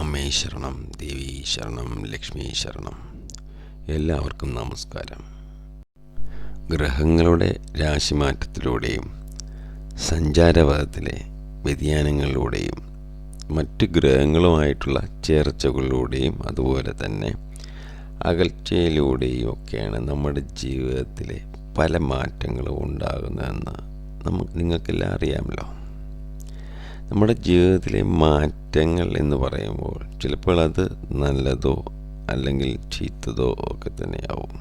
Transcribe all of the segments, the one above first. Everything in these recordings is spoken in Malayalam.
അമ്മേ ശരണം ദേവി ശരണം ലക്ഷ്മി ശരണം. എല്ലാവർക്കും നമസ്കാരം. ഗ്രഹങ്ങളുടെ രാശിമാറ്റത്തിലൂടെയും സഞ്ചാരപഥത്തിലെ വ്യതിയാനങ്ങളിലൂടെയും മറ്റ് ഗ്രഹങ്ങളുമായിട്ടുള്ള ചേർച്ചകളിലൂടെയും അതുപോലെ തന്നെ അകൽച്ചയിലൂടെയും ഒക്കെയാണ് നമ്മുടെ ജീവിതത്തിലെ പല മാറ്റങ്ങളും ഉണ്ടാകുന്നതെന്ന് നമുക്ക് നിങ്ങൾക്കെല്ലാം അറിയാമല്ലോ. നമ്മുടെ ജീവിതത്തിലെ മാറ്റങ്ങൾ എന്ന് പറയുമ്പോൾ ചിലപ്പോൾ അത് നല്ലതോ അല്ലെങ്കിൽ ചീത്തതോ ഒക്കെ തന്നെയാവും.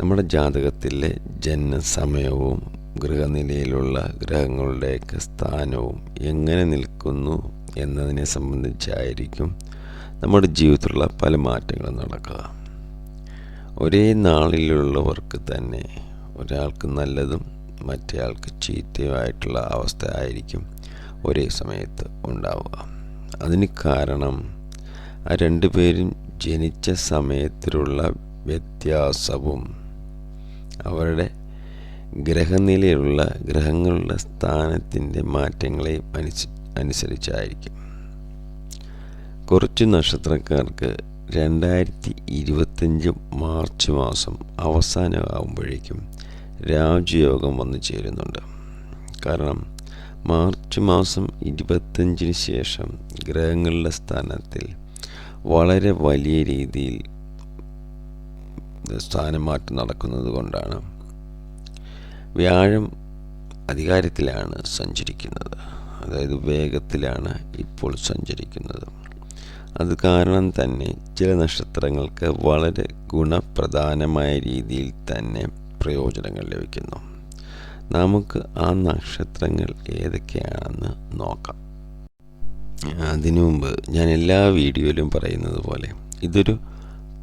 നമ്മുടെ ജാതകത്തിലെ ജനനസമയവും ഗൃഹനിലയിലുള്ള ഗ്രഹങ്ങളുടെയൊക്കെ സ്ഥാനവും എങ്ങനെ നിൽക്കുന്നു എന്നതിനെ സംബന്ധിച്ചായിരിക്കും നമ്മുടെ ജീവിതത്തിലുള്ള പല മാറ്റങ്ങളും നടക്കുക. ഒരേ നാളിലുള്ളവർക്ക് തന്നെ ഒരാൾക്ക് നല്ലതും മറ്റേയാൾക്ക് ചീത്തയുമായിട്ടുള്ള അവസ്ഥ ആയിരിക്കും ഒരേ സമയത്ത് ഉണ്ടാവുക. അതിന് കാരണം ആ രണ്ടുപേരും ജനിച്ച സമയത്തിലുള്ള വ്യത്യാസവും അവരുടെ ഗ്രഹനിലയിലുള്ള ഗ്രഹങ്ങളുടെ സ്ഥാനത്തിന്റെ മാറ്റങ്ങളെ അനുസ അനുസരിച്ചായിരിക്കും. കുറച്ച് നക്ഷത്രക്കാർക്ക് രണ്ടായിരത്തി ഇരുപത്തഞ്ച് മാർച്ച് മാസം അവസാനമാകുമ്പോഴേക്കും രാജയോഗം വന്നു ചേരുന്നുണ്ട്. കാരണം മാർച്ച് മാസം ഇരുപത്തഞ്ചിന് ശേഷം ഗ്രഹങ്ങളുടെ സ്ഥാനത്തിൽ വളരെ വലിയ രീതിയിൽ സ്ഥാനമാറ്റം നടക്കുന്നത് കൊണ്ടാണ് വ്യാഴം അധികാരത്തിലാണ് സഞ്ചരിക്കുന്നത്. അതായത് വേഗത്തിലാണ് ഇപ്പോൾ സഞ്ചരിക്കുന്നത്. അത് കാരണം തന്നെ ചില നക്ഷത്രങ്ങൾക്ക് വളരെ ഗുണപ്രധാനമായ രീതിയിൽ തന്നെ പ്രയോജനങ്ങൾ ലഭിക്കുന്നു. നമുക്ക് ആ നക്ഷത്രങ്ങൾ ഏതൊക്കെയാണെന്ന് നോക്കാം. അതിനു മുമ്പ് ഞാൻ എല്ലാ വീഡിയോയിലും പറയുന്നത് പോലെ ഇതൊരു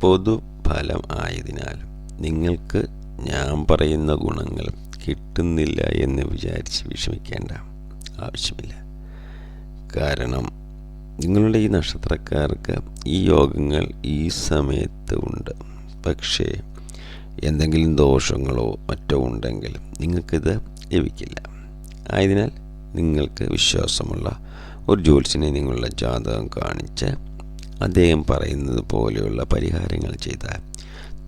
പൊതുഫലം ആയതിനാൽ നിങ്ങൾക്ക് ഞാൻ പറയുന്ന ഗുണങ്ങൾ കിട്ടുന്നില്ല എന്ന് വിചാരിച്ച് വിഷമിക്കേണ്ട ആവശ്യമില്ല. കാരണം നിങ്ങളുടെ ഈ നക്ഷത്രക്കാർക്ക് ഈ യോഗങ്ങൾ ഈ സമയത്ത് ഉണ്ട്. പക്ഷേ എന്തെങ്കിലും ദോഷങ്ങളോ മറ്റോ ഉണ്ടെങ്കിൽ നിങ്ങൾക്കിത് ലഭിക്കില്ല. ആയതിനാൽ നിങ്ങൾക്ക് വിശ്വാസമുള്ള ഒരു ജ്യോത്സ്യനെ നിങ്ങളുടെ ജാതകം കാണിച്ച് അദ്ദേഹം പറയുന്നത് പോലെയുള്ള പരിഹാരങ്ങൾ ചെയ്താൽ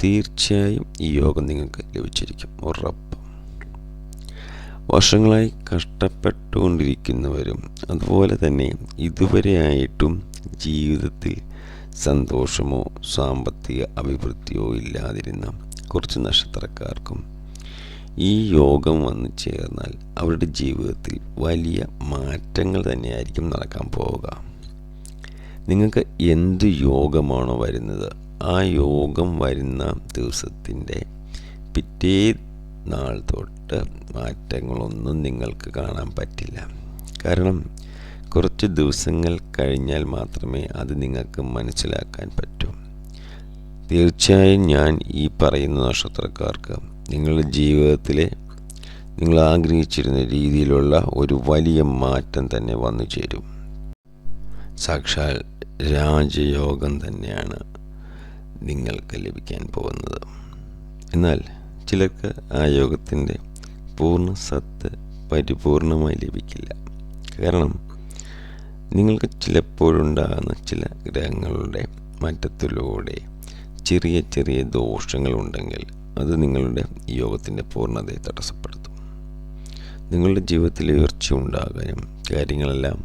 തീർച്ചയായും ഈ യോഗം നിങ്ങൾക്ക് ലഭിച്ചിരിക്കും. ഉറപ്പ്. വർഷങ്ങളായി കഷ്ടപ്പെട്ടുകൊണ്ടിരിക്കുന്നവരും അതുപോലെ തന്നെ ഇതുവരെയായിട്ടും ജീവിതത്തിൽ സന്തോഷമോ സാമ്പത്തിക അഭിവൃദ്ധിയോ ഇല്ലാതിരുന്ന കുറച്ച് നക്ഷത്രക്കാർക്കും ഈ യോഗം വന്നു ചേർന്നാൽ അവരുടെ ജീവിതത്തിൽ വലിയ മാറ്റങ്ങൾ തന്നെയായിരിക്കും നടക്കാൻ പോവുക. നിങ്ങൾക്ക് എന്ത് യോഗമാണോ വരുന്നത് ആ യോഗം വരുന്ന ദിവസത്തിന്റെ പിറ്റേ നാൾ തൊട്ട് മാറ്റങ്ങളൊന്നും നിങ്ങൾക്ക് കാണാൻ പറ്റില്ല. കാരണം കുറച്ച് ദിവസങ്ങൾ കഴിഞ്ഞാൽ മാത്രമേ അത് നിങ്ങൾക്ക് മനസ്സിലാക്കാൻ പറ്റൂ. തീർച്ചയായും ഞാൻ ഈ പറയുന്ന നക്ഷത്രക്കാർക്ക് നിങ്ങളുടെ ജീവിതത്തിലെ നിങ്ങൾ ആഗ്രഹിച്ചിരുന്ന രീതിയിലുള്ള ഒരു വലിയ മാറ്റം തന്നെ വന്നു ചേരും. സാക്ഷാൽ രാജയോഗം തന്നെയാണ് നിങ്ങൾക്ക് ലഭിക്കാൻ പോകുന്നത്. എന്നാൽ ചിലർക്ക് ആ യോഗത്തിന്റെ പൂർണ സത്ത് പരിപൂർണമായി ലഭിക്കില്ല. കാരണം നിങ്ങൾക്ക് ചിലപ്പോഴുണ്ടാകുന്ന ചില ഗ്രഹങ്ങളുടെ മാറ്റത്തിലൂടെ ചെറിയ ചെറിയ ദോഷങ്ങളുണ്ടെങ്കിൽ അത് നിങ്ങളുടെ യോഗത്തിന്റെ പൂർണതയെ തടസ്സപ്പെടുത്തും. നിങ്ങളുടെ ജീവിതത്തിൽ ഉയർച്ച ഉണ്ടാകാനും കാര്യങ്ങളെല്ലാം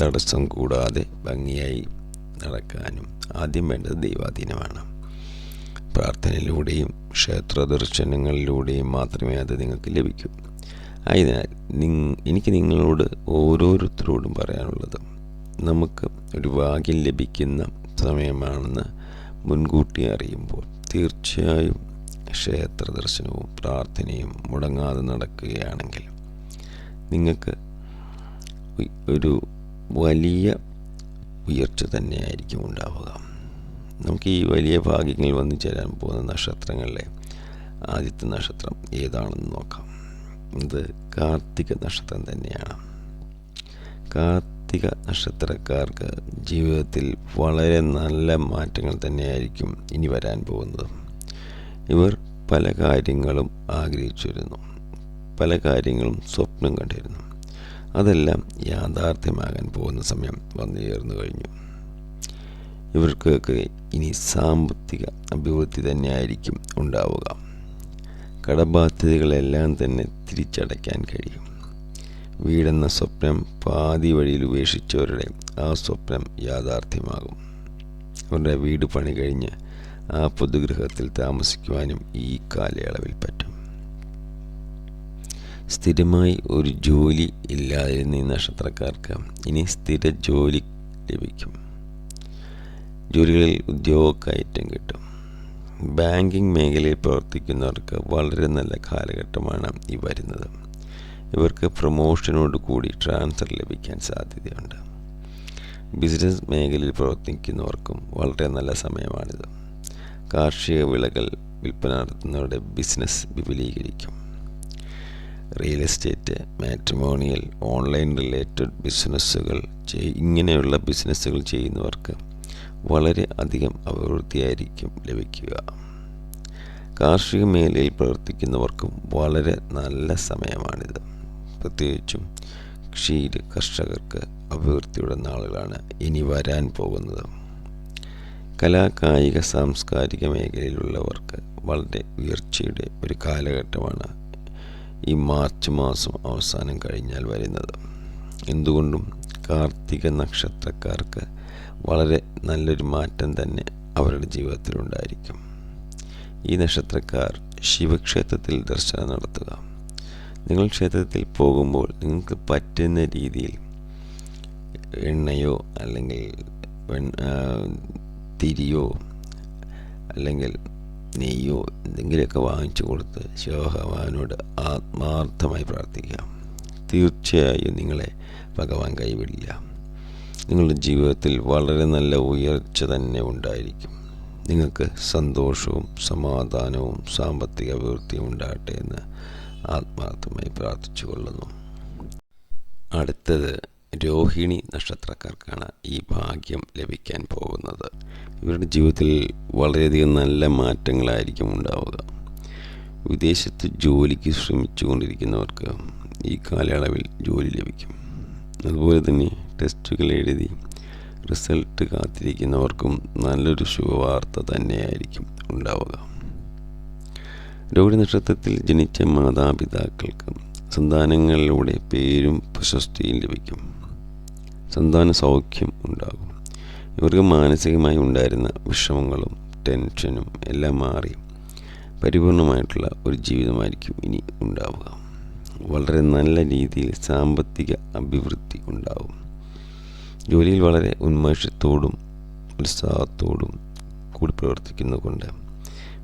തടസ്സം കൂടാതെ ഭംഗിയായി നടക്കാനും ആദ്യം വേണ്ടത് ദൈവാധീനമാണ്. പ്രാർത്ഥനയിലൂടെയും ക്ഷേത്ര ദർശനങ്ങളിലൂടെയും മാത്രമേ അത് നിങ്ങൾക്ക് ലഭിക്കൂ. ആയതിനാൽ എനിക്ക് നിങ്ങളോട് ഓരോരുത്തരോടും പറയാനുള്ളത് നമുക്ക് ഒരു ഭാഗ്യം ലഭിക്കുന്ന സമയമാണെന്ന് മുൻകൂട്ടി അറിയുമ്പോൾ തീർച്ചയായും ക്ഷേത്ര ദർശനവും പ്രാർത്ഥനയും മുടങ്ങാതെ നടക്കുകയാണെങ്കിൽ നിങ്ങൾക്ക് ഒരു വലിയ ഉയർച്ച തന്നെയായിരിക്കും ഉണ്ടാവുക. നമുക്ക് ഈ വലിയ ഭാഗ്യങ്ങൾ വന്നു ചേരാൻ പോകുന്ന നക്ഷത്രങ്ങളിലെ ആദ്യത്തെ നക്ഷത്രം ഏതാണെന്ന് നോക്കാം. ഇത് കാർത്തിക നക്ഷത്രം തന്നെയാണ്. കാർത്തിക നക്ഷത്രക്കാർക്ക് ജീവിതത്തിൽ വളരെ നല്ല മാറ്റങ്ങൾ തന്നെയായിരിക്കും ഇനി വരാൻ പോകുന്നത്. ഇവർ പല കാര്യങ്ങളും ആഗ്രഹിച്ചിരുന്നു. പല കാര്യങ്ങളും സ്വപ്നം കണ്ടിരുന്നു. അതെല്ലാം യാഥാർത്ഥ്യമാകാൻ പോകുന്ന സമയം വന്നു ചേർന്നു കഴിഞ്ഞു. ഇവർക്കൊക്കെ ഇനി സാമ്പത്തിക അഭിവൃദ്ധി തന്നെയായിരിക്കും ഉണ്ടാവുക. കടബാധ്യതകളെല്ലാം തന്നെ തിരിച്ചടയ്ക്കാൻ കഴിയും. വീടെന്ന സ്വപ്നം പാതി വഴിയിൽ ഉപേക്ഷിച്ചവരുടെ ആ സ്വപ്നം യാഥാർത്ഥ്യമാകും. അവരുടെ വീട് പണി കഴിഞ്ഞ് ആ പൊതുഗൃഹത്തിൽ താമസിക്കുവാനും ഈ കാലയളവിൽ പറ്റും. സ്ഥിരമായി ഒരു ജോലി ഇല്ലാതിരുന്ന ഈ നക്ഷത്രക്കാർക്ക് ഇനി സ്ഥിര ജോലി ലഭിക്കും. ജോലികളിൽ ഉദ്യോഗക്കയറ്റം കിട്ടും. ബാങ്കിങ് മേഖലയിൽ പ്രവർത്തിക്കുന്നവർക്ക് വളരെ നല്ല കാലഘട്ടമാണ് ഈ വരുന്നത്. ഇവർക്ക് പ്രൊമോഷനോട് കൂടി ട്രാൻസ്ഫർ ലഭിക്കാൻ സാധ്യതയുണ്ട്. ബിസിനസ് മേഖലയിൽ പ്രവർത്തിക്കുന്നവർക്കും വളരെ നല്ല സമയമാണിത്. കാർഷിക വിളകൾ വിൽപ്പന നടത്തുന്നവരുടെ business വിപുലീകരിക്കും. Real estate matrimonial online related ബിസിനസ്സുകൾ ഇങ്ങനെയുള്ള ബിസിനസ്സുകൾ ചെയ്യുന്നവർക്ക് വളരെ അധികം അഭിവൃദ്ധിയായിരിക്കും ലഭിക്കുക. കാർഷിക മേഖലയിൽ പ്രവർത്തിക്കുന്നവർക്കും വളരെ നല്ല സമയമാണിത്. പ്രത്യേകിച്ചും ക്ഷീര കർഷകർക്ക് അഭിവൃദ്ധിയുടെ നാളുകളാണ് ഇനി വരാൻ പോകുന്നത്. കലാകായിക സാംസ്കാരിക മേഖലയിലുള്ളവർക്ക് വളരെ ഉയർച്ചയുടെ ഒരു കാലഘട്ടമാണ് ഈ മാർച്ച് മാസം അവസാനം കഴിഞ്ഞാൽ വരുന്നത്. എന്തുകൊണ്ടും കാർത്തിക നക്ഷത്രക്കാർക്ക് വളരെ നല്ലൊരു മാറ്റം തന്നെ അവരുടെ ജീവിതത്തിലുണ്ടായിരിക്കും. ഈ നക്ഷത്രക്കാർ ശിവക്ഷേത്രത്തിൽ ദർശനം നടത്തുക. നിങ്ങൾ ക്ഷേത്രത്തിൽ പോകുമ്പോൾ നിങ്ങൾക്ക് പറ്റുന്ന രീതിയിൽ എണ്ണയോ അല്ലെങ്കിൽ തിരിയോ അല്ലെങ്കിൽ നെയ്യോ എന്തെങ്കിലുമൊക്കെ വാങ്ങിച്ചു കൊടുത്ത് ശിവഭഗവാനോട് ആത്മാർത്ഥമായി പ്രാർത്ഥിക്കുക. തീർച്ചയായും നിങ്ങളെ ഭഗവാൻ കൈവിടില്ല. നിങ്ങളുടെ ജീവിതത്തിൽ വളരെ നല്ല ഉയർച്ച തന്നെ ഉണ്ടായിരിക്കും. നിങ്ങൾക്ക് സന്തോഷവും സമാധാനവും സാമ്പത്തിക അഭിവൃദ്ധിയും ഉണ്ടാകട്ടെ എന്ന് ആത്മാർത്ഥമായി പ്രാർത്ഥിച്ചു കൊള്ളുന്നു അടുത്തത് രോഹിണി നക്ഷത്രക്കാർക്കാണ് ഈ ഭാഗ്യം ലഭിക്കാൻ പോകുന്നത്. ഇവരുടെ ജീവിതത്തിൽ വളരെയധികം നല്ല മാറ്റങ്ങളായിരിക്കും ഉണ്ടാവുക. വിദേശത്ത് ജോലിക്ക് ശ്രമിച്ചു കൊണ്ടിരിക്കുന്നവർക്ക് ഈ കാലയളവിൽ ജോലി ലഭിക്കും. അതുപോലെ തന്നെ ടെസ്റ്റുകൾ എഴുതി റിസൾട്ട് കാത്തിരിക്കുന്നവർക്കും നല്ലൊരു ശുഭവാർത്ത തന്നെയായിരിക്കും ഉണ്ടാവുക. രോഹിണി നക്ഷത്രത്തിൽ ജനിച്ച മാതാപിതാക്കൾക്ക് സന്താനങ്ങളിലൂടെ പേരും പ്രശസ്തിയും ലഭിക്കും. സന്താന സൗഖ്യം ഉണ്ടാകും. ഇവർക്ക് മാനസികമായി ഉണ്ടായിരുന്ന വിഷമങ്ങളും ടെൻഷനും എല്ലാം മാറി പരിപൂർണമായിട്ടുള്ള ഒരു ജീവിതമായിരിക്കും ഇനി ഉണ്ടാവുക. വളരെ നല്ല രീതിയിൽ സാമ്പത്തിക അഭിവൃദ്ധി ഉണ്ടാകും ജോലിയിൽ വളരെ ഉന്മേഷത്തോടും ഉത്സാഹത്തോടും കൂടി പ്രവർത്തിക്കുന്നതുകൊണ്ട്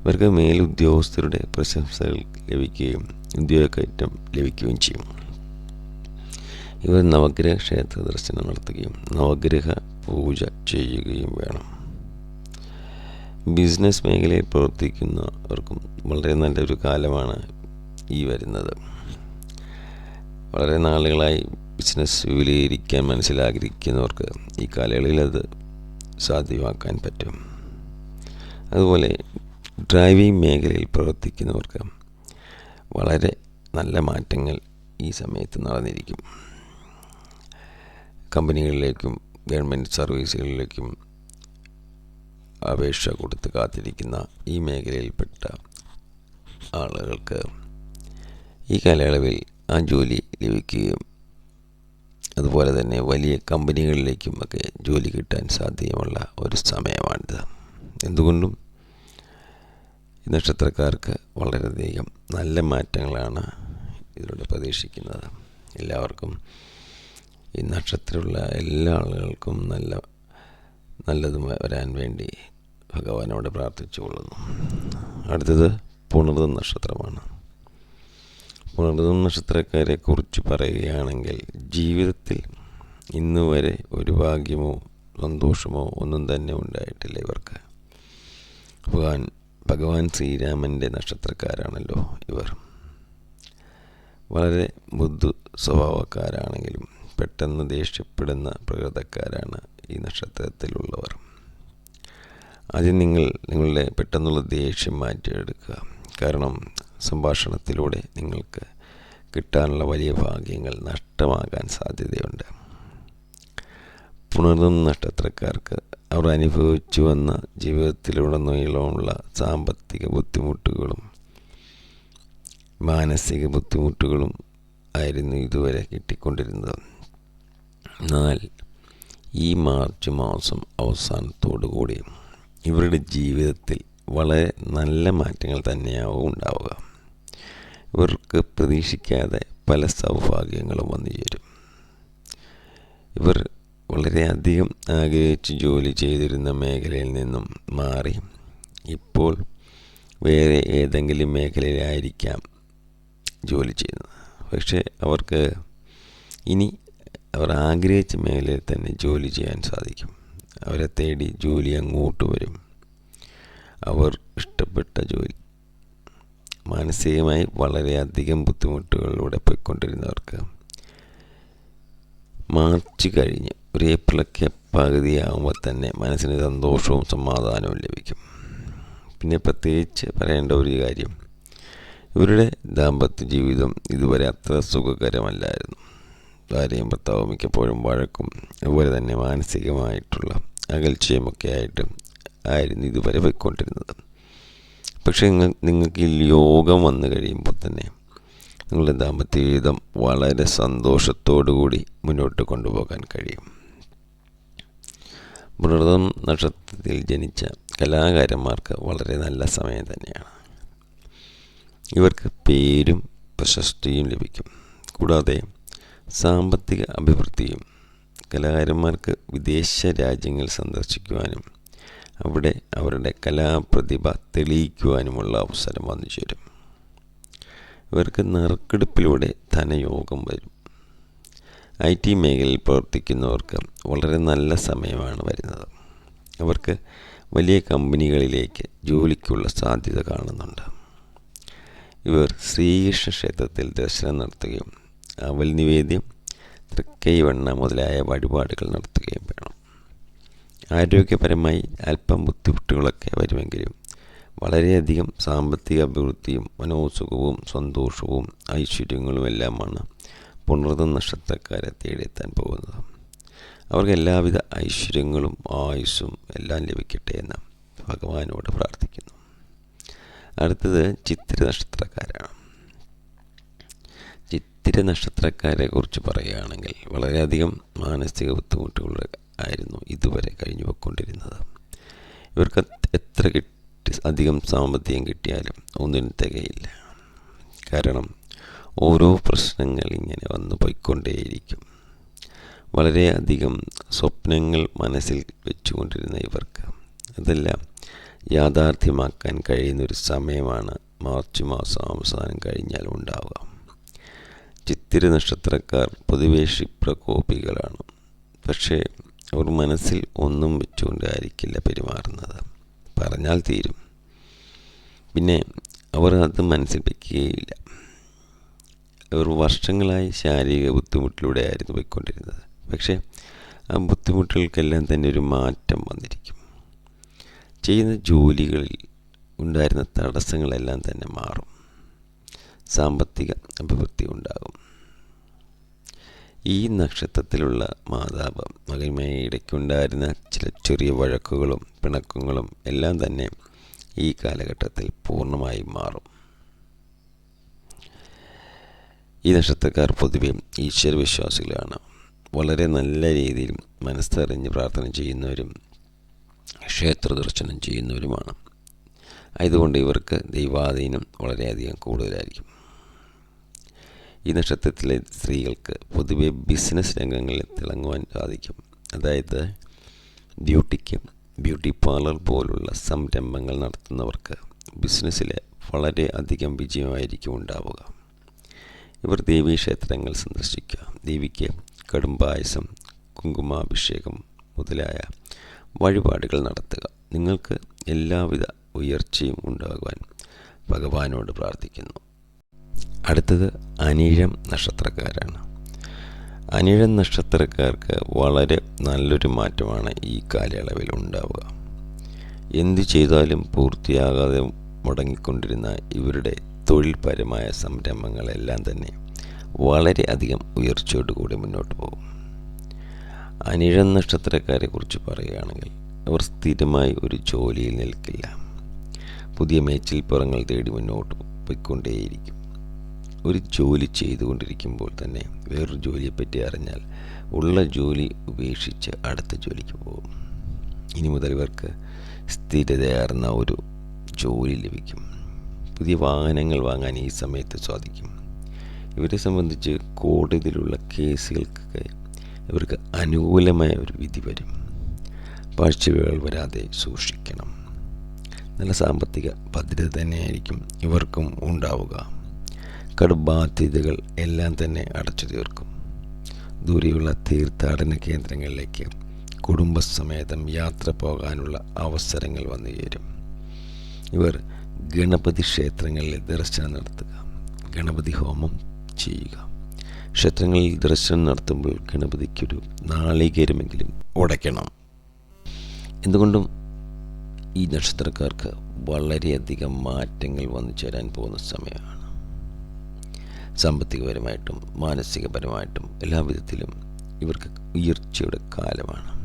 ഇവർക്ക് മേലുദ്യോഗസ്ഥരുടെ പ്രശംസകൾ ലഭിക്കുകയും ഉദ്യോഗക്കയറ്റം ലഭിക്കുകയും ചെയ്യും. ഇവർ നവഗ്രഹ ക്ഷേത്ര ദർശനം നടത്തുകയും നവഗ്രഹ പൂജ ചെയ്യുകയും വേണം. ബിസിനസ് മേഖലയിൽ പ്രവർത്തിക്കുന്നവർക്കും വളരെ നല്ലൊരു കാലമാണ് ഈ വരുന്നത്. വളരെ നാളുകളായി ബിസിനസ് വിപുലീകരിക്കാൻ മനസ്സിലാഗ്രഹിക്കുന്നവർക്ക് ഈ കാലയളവിൽ അത് സാധ്യമാക്കാൻ പറ്റും. അതുപോലെ ഡ്രൈവിംഗ് മേഖലയിൽ പ്രവർത്തിക്കുന്നവർക്ക് വളരെ നല്ല മാറ്റങ്ങൾ ഈ സമയത്ത് നടന്നിരിക്കും. കമ്പനികളിലേക്കും ഗവൺമെന്റ് സർവീസുകളിലേക്കും അപേക്ഷ കൊടുത്ത് കാത്തിരിക്കുന്ന ഈ മേഖലയിൽപ്പെട്ട ആളുകൾക്ക് ഈ കാലയളവിൽ ആ ജോലി ലഭിക്കുകയും അതുപോലെ തന്നെ വലിയ കമ്പനികളിലേക്കും ഒക്കെ ജോലി കിട്ടാൻ സാധ്യമുള്ള ഒരു സമയമാണിത്. എന്തുകൊണ്ടും ഈ നക്ഷത്രക്കാർക്ക് വളരെയധികം നല്ല മാറ്റങ്ങളാണ് ഇതിലൂടെ പ്രതീക്ഷിക്കുന്നത്. എല്ലാവർക്കും ഈ നക്ഷത്രമുള്ള എല്ലാ ആളുകൾക്കും നല്ല നല്ലത് വരാൻ വേണ്ടി ഭഗവാനോട് പ്രാർത്ഥിച്ചു കൊള്ളുന്നു. അടുത്തത് പുണർദം നക്ഷത്രമാണ്. പുണർദം നക്ഷത്രക്കാരെ കുറിച്ച് പറയുകയാണെങ്കിൽ ജീവിതത്തിൽ ഇന്ന് വരെ ഒരു ഭാഗ്യമോ സന്തോഷമോ ഒന്നും തന്നെ ഉണ്ടായിട്ടില്ല ഇവർക്ക്. ഭഗവാൻ ഭഗവാൻ ശ്രീരാമന്റെ നക്ഷത്രക്കാരാണല്ലോ ഇവർ. വളരെ ബുദ്ധു സ്വഭാവക്കാരാണെങ്കിലും പെട്ടെന്ന് ദേഷ്യപ്പെടുന്ന പ്രകൃതക്കാരാണ് ഈ നക്ഷത്രത്തിലുള്ളവർ. ആദ്യം നിങ്ങൾ നിങ്ങളുടെ പെട്ടെന്നുള്ള ദേഷ്യം മാറ്റിയെടുക്കുക. കാരണം സംഭാഷണത്തിലൂടെ നിങ്ങൾക്ക് കിട്ടാനുള്ള വലിയ ഭാഗ്യങ്ങൾ നഷ്ടമാകാൻ സാധ്യതയുണ്ട്. പുണർന്ന നക്ഷത്രക്കാർക്ക് അവർ അനുഭവിച്ചു വന്ന ജീവിതത്തിലുടനീളമുള്ള സാമ്പത്തിക ബുദ്ധിമുട്ടുകളും മാനസിക ബുദ്ധിമുട്ടുകളും ആയിരുന്നു ഇതുവരെ കിട്ടിക്കൊണ്ടിരുന്നത്. എന്നാൽ ഈ മാർച്ച് മാസം അവസാനത്തോടു കൂടി ഇവരുടെ ജീവിതത്തിൽ വളരെ നല്ല മാറ്റങ്ങൾ തന്നെയാവും ഉണ്ടാവുക. ഇവർക്ക് പ്രതീക്ഷിക്കാതെ പല സൗഭാഗ്യങ്ങളും വന്നു ചേരും ഇവർ വളരെയധികം ആഗ്രഹിച്ച് ജോലി ചെയ്തിരുന്ന മേഖലയിൽ നിന്നും മാറി. ഇപ്പോൾ വേറെ ഏതെങ്കിലും മേഖലയിലായിരിക്കാം ജോലി ചെയ്യുന്നത്. പക്ഷേ അവർക്ക് ഇനി അവർ ആഗ്രഹിച്ച മേഖലയിൽ തന്നെ ജോലി ചെയ്യാൻ സാധിക്കും. അവരെ തേടി ജോലി അങ്ങോട്ട് വരും. അവർ ഇഷ്ടപ്പെട്ട ജോലി. മാനസികമായി വളരെയധികം ബുദ്ധിമുട്ടുകളിലൂടെ പോയിക്കൊണ്ടിരുന്നവർക്ക് മാർച്ച് കഴിഞ്ഞ് ഒരു ഏപ്രിലൊക്കെ പകുതിയാകുമ്പോൾ തന്നെ മനസ്സിന് സന്തോഷവും സമാധാനവും ലഭിക്കും. പിന്നെ പ്രത്യേകിച്ച് പറയേണ്ട ഒരു കാര്യം ഇവരുടെ ദാമ്പത്യ ജീവിതം ഇതുവരെ അത്ര സുഖകരമല്ലായിരുന്നു. ഭാര്യയും ഭർത്താവും മിക്കപ്പോഴും വഴക്കും അതുപോലെ തന്നെ മാനസികമായിട്ടുള്ള അകൽച്ചയുമൊക്കെ ആയിട്ട് ആയിരുന്നു ഇതുവരെ പോയിക്കൊണ്ടിരുന്നത്. പക്ഷേ നിങ്ങൾ നിങ്ങൾക്ക് ഈ യോഗം വന്നു കഴിയുമ്പോൾ തന്നെ നിങ്ങളുടെ ദാമ്പത്യ ജീവിതം വളരെ സന്തോഷത്തോടു കൂടി മുന്നോട്ട് കൊണ്ടുപോകാൻ കഴിയും. മൃതം നക്ഷത്രത്തിൽ ജനിച്ച കലാകാരന്മാർക്ക് വളരെ നല്ല സമയം തന്നെയാണ്. ഇവർക്ക് പേരും പ്രശസ്തിയും ലഭിക്കും. കൂടാതെ സാമ്പത്തിക അഭിവൃദ്ധിയും കലാകാരന്മാർക്ക് വിദേശ രാജ്യങ്ങൾ സന്ദർശിക്കുവാനും അവിടെ അവരുടെ കലാപ്രതിഭ തെളിയിക്കുവാനുമുള്ള അവസരം വന്നു ചേരും ഇവർക്ക് നറുക്കെടുപ്പിലൂടെ ധനയോഗം വരും. ഐ ടി മേഖലയിൽ പ്രവർത്തിക്കുന്നവർക്ക് വളരെ നല്ല സമയമാണ് വരുന്നത്. അവർക്ക് വലിയ കമ്പനികളിലേക്ക് ജോലിക്കുള്ള സാധ്യത കാണുന്നുണ്ട്. ഇവർ ശ്രീകൃഷ്ണ ക്ഷേത്രത്തിൽ ദർശനം നടത്തുകയും അവൽ നിവേദ്യം തൃക്കൈവെണ്ണ മുതലായ വഴിപാടുകൾ നടത്തുകയും വേണം. ആരോഗ്യപരമായി അല്പം ബുദ്ധിമുട്ടുകളൊക്കെ വരുമെങ്കിലും വളരെയധികം സാമ്പത്തിക അഭിവൃദ്ധിയും മനോസുഖവും സന്തോഷവും ഐശ്വര്യങ്ങളുമെല്ലാമാണ് പുണർന്ന നക്ഷത്രക്കാരെ തേടിയെത്താൻ പോകുന്നത്. അവർക്ക് എല്ലാവിധ ഐശ്വര്യങ്ങളും ആയുസ്സും എല്ലാം ലഭിക്കട്ടെ എന്ന് ഭഗവാനോട് പ്രാർത്ഥിക്കുന്നു. അടുത്തത് ചിത്തിര നക്ഷത്രക്കാരാണ് ചിത്തിര നക്ഷത്രക്കാരെ കുറിച്ച് പറയുകയാണെങ്കിൽ വളരെയധികം മാനസിക ബുദ്ധിമുട്ടുകൾ ആയിരുന്നു ഇതുവരെ കഴിഞ്ഞു പോയിക്കൊണ്ടിരുന്നത്. ഇവർക്ക് എത്ര കിട്ടി അധികം സാമ്പത്തികം കിട്ടിയാലും ഒന്നിനും തികയില്ല. കാരണം ഓരോ പ്രശ്നങ്ങൾ ഇങ്ങനെ വന്നു പോയിക്കൊണ്ടേയിരിക്കും. വളരെയധികം സ്വപ്നങ്ങൾ മനസ്സിൽ വെച്ചുകൊണ്ടിരുന്ന ഇവർക്ക്. അതെല്ലാം യാഥാർത്ഥ്യമാക്കാൻ കഴിയുന്നൊരു സമയമാണ് മാർച്ച് മാസം അവസാനം കഴിഞ്ഞാൽ ഉണ്ടാവുക. ചിത്തിര നക്ഷത്രക്കാർ പൊതുവെ പ്രകോപികളാണ് പക്ഷേ അവർ മനസ്സിൽ ഒന്നും വെച്ചുകൊണ്ടായിരിക്കില്ല പെരുമാറുന്നത്. പറഞ്ഞാൽ തീരും. പിന്നെ അവർ അത് മനസ്സിൽ വയ്ക്കുകയില്ല അവർ വർഷങ്ങളായി ശാരീരിക ബുദ്ധിമുട്ടിലൂടെ ആയിരുന്നു പോയിക്കൊണ്ടിരുന്നത്. പക്ഷേ ആ ബുദ്ധിമുട്ടുകൾക്കെല്ലാം തന്നെ ഒരു മാറ്റം വന്നിരിക്കും. ചെയ്യുന്ന ജോലികളിൽ ഉണ്ടായിരുന്ന തടസ്സങ്ങളെല്ലാം തന്നെ മാറും. സാമ്പത്തിക അഭിവൃദ്ധി ഉണ്ടാകും. ഈ നക്ഷത്രത്തിലുള്ള മാതാവ് മകനുമായി ഇടയ്ക്കുണ്ടായിരുന്ന ചില ചെറിയ വഴക്കുകളും പിണക്കങ്ങളും എല്ലാം തന്നെ ഈ കാലഘട്ടത്തിൽ പൂർണമായും മാറും. ഈ നക്ഷത്രക്കാർ പൊതുവെ ഈശ്വരവിശ്വാസികളാണ്. വളരെ നല്ല രീതിയിൽ മനസ്സറിഞ്ഞ് പ്രാർത്ഥന ചെയ്യുന്നവരും ക്ഷേത്ര ദർശനം ചെയ്യുന്നവരുമാണ്. അതുകൊണ്ട് ഇവർക്ക് ദൈവാധീനം വളരെയധികം കൂടുതലായിരിക്കും. ഈ നക്ഷത്രത്തിലെ സ്ത്രീകൾക്ക് പൊതുവെ ബിസിനസ് രംഗങ്ങളിൽ തിളങ്ങുവാൻ സാധിക്കും. അതായത് ബ്യൂട്ടിക്ക് ബ്യൂട്ടി പാർലർ പോലുള്ള സംരംഭങ്ങൾ നടത്തുന്നവർക്ക് ബിസിനസ്സിൽ വളരെ അധികം വിജയമായിരിക്കും ഉണ്ടാവുക. ഇവർ ദേവീക്ഷേത്രങ്ങൾ സന്ദർശിക്കുക. ദേവിക്ക് കടുംപായസം കുങ്കുമാഭിഷേകം മുതലായ വഴിപാടുകൾ നടത്തുക. നിങ്ങൾക്ക് എല്ലാവിധ ഉയർച്ചയും ഉണ്ടാകുവാൻ ഭഗവാനോട് പ്രാർത്ഥിക്കുന്നു. അടുത്തത് അനിഴം നക്ഷത്രക്കാരാണ്. അനിഴം നക്ഷത്രക്കാർക്ക് വളരെ നല്ലൊരു മാറ്റമാണ് ഈ കാലയളവിൽ ഉണ്ടാവുക. എന്തു ചെയ്താലും പൂർത്തിയാകാതെ മുടങ്ങിക്കൊണ്ടിരുന്ന ഇവരുടെ തൊഴിൽപരമായ സംരംഭങ്ങളെല്ലാം തന്നെ വളരെ അധികം ഉയർച്ചയോട് കൂടി മുന്നോട്ട് പോകും. അനിഴം നക്ഷത്രക്കാരെ കുറിച്ച് പറയുകയാണെങ്കിൽ അവർ സ്ഥിരമായി ഒരു ജോലിയിൽ നിൽക്കില്ല. പുതിയ മേച്ചിൽപ്പുറങ്ങൾ തേടി മുന്നോട്ട് പോയിക്കൊണ്ടേയിരിക്കും. ഒരു ജോലി ചെയ്തുകൊണ്ടിരിക്കുമ്പോൾ തന്നെ വേറൊരു ജോലിയെപ്പറ്റി അറിഞ്ഞാൽ ഉള്ള ജോലി ഉപേക്ഷിച്ച് അടുത്ത ജോലിക്ക് പോകും. ഇനി മുതൽ ഇവർക്ക് സ്ഥിരതയാർന്ന ഒരു ജോലി ലഭിക്കും. പുതിയ വാഹനങ്ങൾ വാങ്ങാൻ ഈ സമയത്ത് സാധിക്കും. ഇവരെ സംബന്ധിച്ച് കോടതിയിലുള്ള കേസുകൾക്കൊക്കെ ഇവർക്ക് അനുകൂലമായ ഒരു വിധി വരും. പാഴ്ചവുകൾ വരാതെ സൂക്ഷിക്കണം. നല്ല സാമ്പത്തിക ഭദ്രത തന്നെയായിരിക്കും ഇവർക്കും ഉണ്ടാവുക. കടുബാധ്യതകൾ എല്ലാം തന്നെ അടച്ചു തീർക്കും. ദൂരെയുള്ള തീർത്ഥാടന കേന്ദ്രങ്ങളിലേക്ക് കുടുംബസമേതം യാത്ര പോകാനുള്ള അവസരങ്ങൾ വന്നു ചേരും ഇവർ ഗണപതി ക്ഷേത്രങ്ങളിൽ ദർശനം നടത്തുക. ഗണപതി ഹോമം ചെയ്യുക. ക്ഷേത്രങ്ങളിൽ ദർശനം നടത്തുമ്പോൾ ഗണപതിക്കൊരു നാളികേരമെങ്കിലും ഉടയ്ക്കണം. എന്തുകൊണ്ടും ഈ നക്ഷത്രക്കാർക്ക് വളരെയധികം മാറ്റങ്ങൾ വന്നു ചേരാൻ പോകുന്ന സമയമാണ്. സാമ്പത്തികപരമായിട്ടും മാനസികപരമായിട്ടും എല്ലാ വിധത്തിലും ഇവർക്ക് ഉയർച്ചയുടെ കാലമാണ്.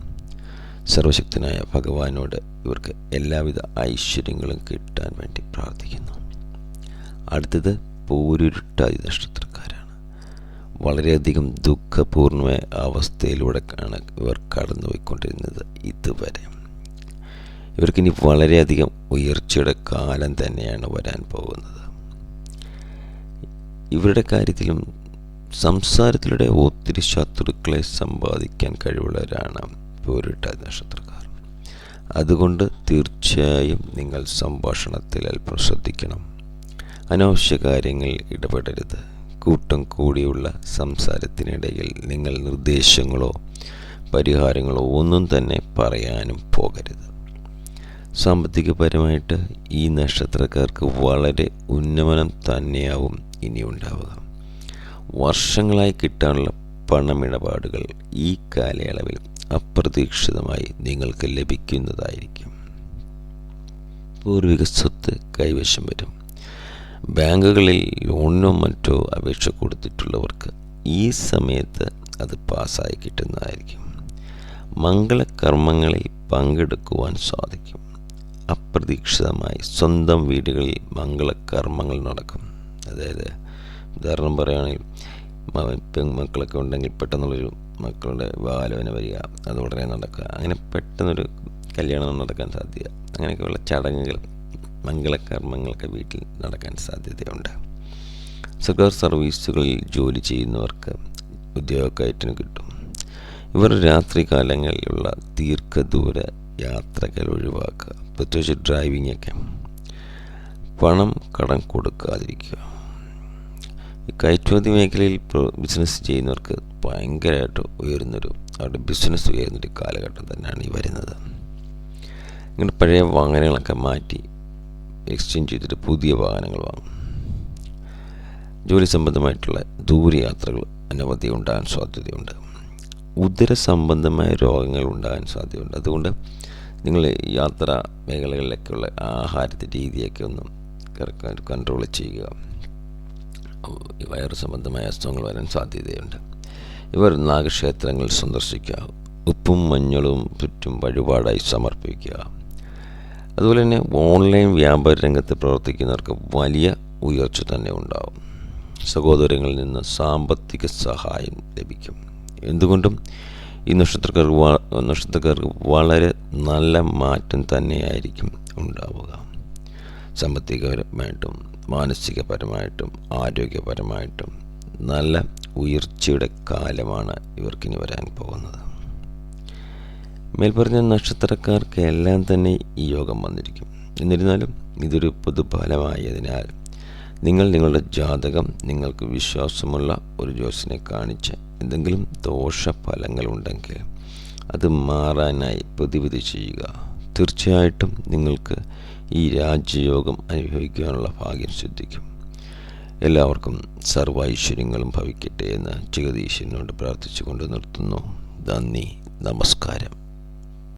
സർവശക്തനായ ഭഗവാനോട് ഇവർക്ക് എല്ലാവിധ ഐശ്വര്യങ്ങളും കിട്ടാൻ വേണ്ടി പ്രാർത്ഥിക്കുന്നു. അടുത്തത് പൂരുരുട്ടാതി നക്ഷത്രക്കാരാണ്. വളരെയധികം ദുഃഖപൂർണമായ അവസ്ഥയിലൂടെയാണ് ഇവർ കടന്നുപോയിക്കൊണ്ടിരുന്നത് ഇതുവരെ. ഇവർക്കിനി വളരെയധികം ഉയർച്ചയുടെ കാലം തന്നെയാണ് വരാൻ പോകുന്നത്. ഇവരുടെ കാര്യത്തിലും സംസാരത്തിലൂടെ ഒത്തിരി ശത്രുക്കളെ സമ്പാദിക്കാൻ കഴിവുള്ളവരാണ് പോരിട്ട നക്ഷത്രക്കാർ. അതുകൊണ്ട് തീർച്ചയായും നിങ്ങൾ സംഭാഷണത്തിൽ അല്പം ശ്രദ്ധിക്കണം. അനാവശ്യ കാര്യങ്ങളിൽ ഇടപെടരുത്. കൂട്ടം കൂടിയുള്ള സംസാരത്തിനിടയിൽ നിങ്ങൾ നിർദ്ദേശങ്ങളോ പരിഹാരങ്ങളോ ഒന്നും തന്നെ പറയാനും പോകരുത്. സാമ്പത്തികപരമായിട്ട് ഈ നക്ഷത്രക്കാർക്ക് വളരെ ഉന്നമനം തന്നെയാവും ഇനി ഉണ്ടാവുക. വർഷങ്ങളായി കിട്ടാനുള്ള പണമിടപാടുകൾ ഈ കാലയളവിൽ അപ്രതീക്ഷിതമായി നിങ്ങൾക്ക് ലഭിക്കുന്നതായിരിക്കും. പൂർവിക സ്വത്ത് കൈവശം വരും. ബാങ്കുകളിൽ ലോണിനോ മറ്റോ അപേക്ഷ കൊടുത്തിട്ടുള്ളവർക്ക് ഈ സമയത്ത് അത് പാസ്സായി കിട്ടുന്നതായിരിക്കും. മംഗളകർമ്മങ്ങളിൽ പങ്കെടുക്കുവാൻ സാധിക്കും. അപ്രതീക്ഷിതമായി സ്വന്തം വീടുകളിൽ മംഗളകർമ്മങ്ങൾ നടക്കും. അതായത് ഉദാഹരണം പറയുകയാണെങ്കിൽ മക്കളൊക്കെ ഉണ്ടെങ്കിൽ പെട്ടെന്നുള്ളൊരു മക്കളുടെ ബാലോചന വരിക അത് ഉടനെ നടക്കുക അങ്ങനെ പെട്ടെന്നൊരു കല്യാണം നടക്കാൻ സാധ്യത അങ്ങനെയൊക്കെയുള്ള ചടങ്ങുകൾ മംഗളകർമ്മങ്ങളൊക്കെ വീട്ടിൽ നടക്കാൻ സാധ്യതയുണ്ട്. സർക്കാർ സർവീസുകളിൽ ജോലി ചെയ്യുന്നവർക്ക് ഉദ്യോഗക്കയറ്റിന് കിട്ടും. ഇവർ രാത്രി കാലങ്ങളിലുള്ള ദീർഘദൂര യാത്രകൾ ഒഴിവാക്കുക പ്രത്യേകിച്ച് ഡ്രൈവിംഗ് ഒക്കെ പണം കടം കൊടുക്കാതിരിക്കുക. കയറ്റുമതി മേഖലയിൽ ബിസിനസ് ചെയ്യുന്നവർക്ക് ഭയങ്കരമായിട്ട് ഉയരുന്നൊരു അവരുടെ ബിസിനസ് ഉയരുന്നൊരു കാലഘട്ടം തന്നെയാണ് ഈ വരുന്നത്. ഇങ്ങനെ പഴയ വാഹനങ്ങളൊക്കെ മാറ്റി എക്സ്ചേഞ്ച് ചെയ്തിട്ട് പുതിയ വാഹനങ്ങൾ വാങ്ങും. ജോലി സംബന്ധമായിട്ടുള്ള ദൂരയാത്രകൾ അനവധി ഉണ്ടാകാൻ സാധ്യതയുണ്ട്. ഉദര സംബന്ധമായ രോഗങ്ങൾ ഉണ്ടാകാൻ സാധ്യതയുണ്ട്. അതുകൊണ്ട് നിങ്ങൾ യാത്രാ മേഖലകളിലൊക്കെയുള്ള ആഹാരത്തിന്റെ രീതിയൊക്കെ ഒന്ന് കൺട്രോൾ ചെയ്യുക. വയറ് സംബന്ധമായ അസുഖങ്ങൾ വരാൻ സാധ്യതയുണ്ട്. ഇവർ നാഗക്ഷേത്രങ്ങൾ സന്ദർശിക്കുക. ഉപ്പും മഞ്ഞളും ചുറ്റും വഴിപാടായി സമർപ്പിക്കുക. അതുപോലെ തന്നെ ഓൺലൈൻ വ്യാപാര രംഗത്ത് പ്രവർത്തിക്കുന്നവർക്ക് വലിയ ഉയർച്ച തന്നെ ഉണ്ടാവും. സഹോദരങ്ങളിൽ നിന്ന് സാമ്പത്തിക സഹായം ലഭിക്കും. എന്തുകൊണ്ടും ഈ നക്ഷത്രക്കാർക്ക് നക്ഷത്രക്കാർക്ക് വളരെ നല്ല മാറ്റം തന്നെയായിരിക്കും ഉണ്ടാവുക. സാമ്പത്തികപരമായിട്ടും മാനസികപരമായിട്ടും ആരോഗ്യപരമായിട്ടും നല്ല ഉയർച്ചയുടെ കാലമാണ് ഇവർക്കിനി വരാൻ പോകുന്നത്. മേൽപ്പറഞ്ഞ നക്ഷത്രക്കാർക്ക് എല്ലാം തന്നെ ഈ യോഗം വന്നിരിക്കും. എന്നിരുന്നാലും ഇതൊരു പൊതുഫലമായതിനാൽ നിങ്ങൾ നിങ്ങളുടെ ജാതകം നിങ്ങൾക്ക് വിശ്വാസമുള്ള ഒരു ജോസിനെ കാണിച്ച് എന്തെങ്കിലും ദോഷഫലങ്ങൾ ഉണ്ടെങ്കിൽ അത് മാറാനായി പ്രതിവിധി ചെയ്യുക. തീർച്ചയായിട്ടും നിങ്ങൾക്ക് ഈ രാജ്യയോഗം അനുഭവിക്കാനുള്ള ഭാഗ്യം സിദ്ധിക്കും. എല്ലാവർക്കും സർവൈശ്വര്യങ്ങളും ഭവിക്കട്ടെ എന്ന് ജഗദീശനോട് പ്രാർത്ഥിച്ചുകൊണ്ട് നിർത്തുന്നു. നന്ദി നമസ്കാരം.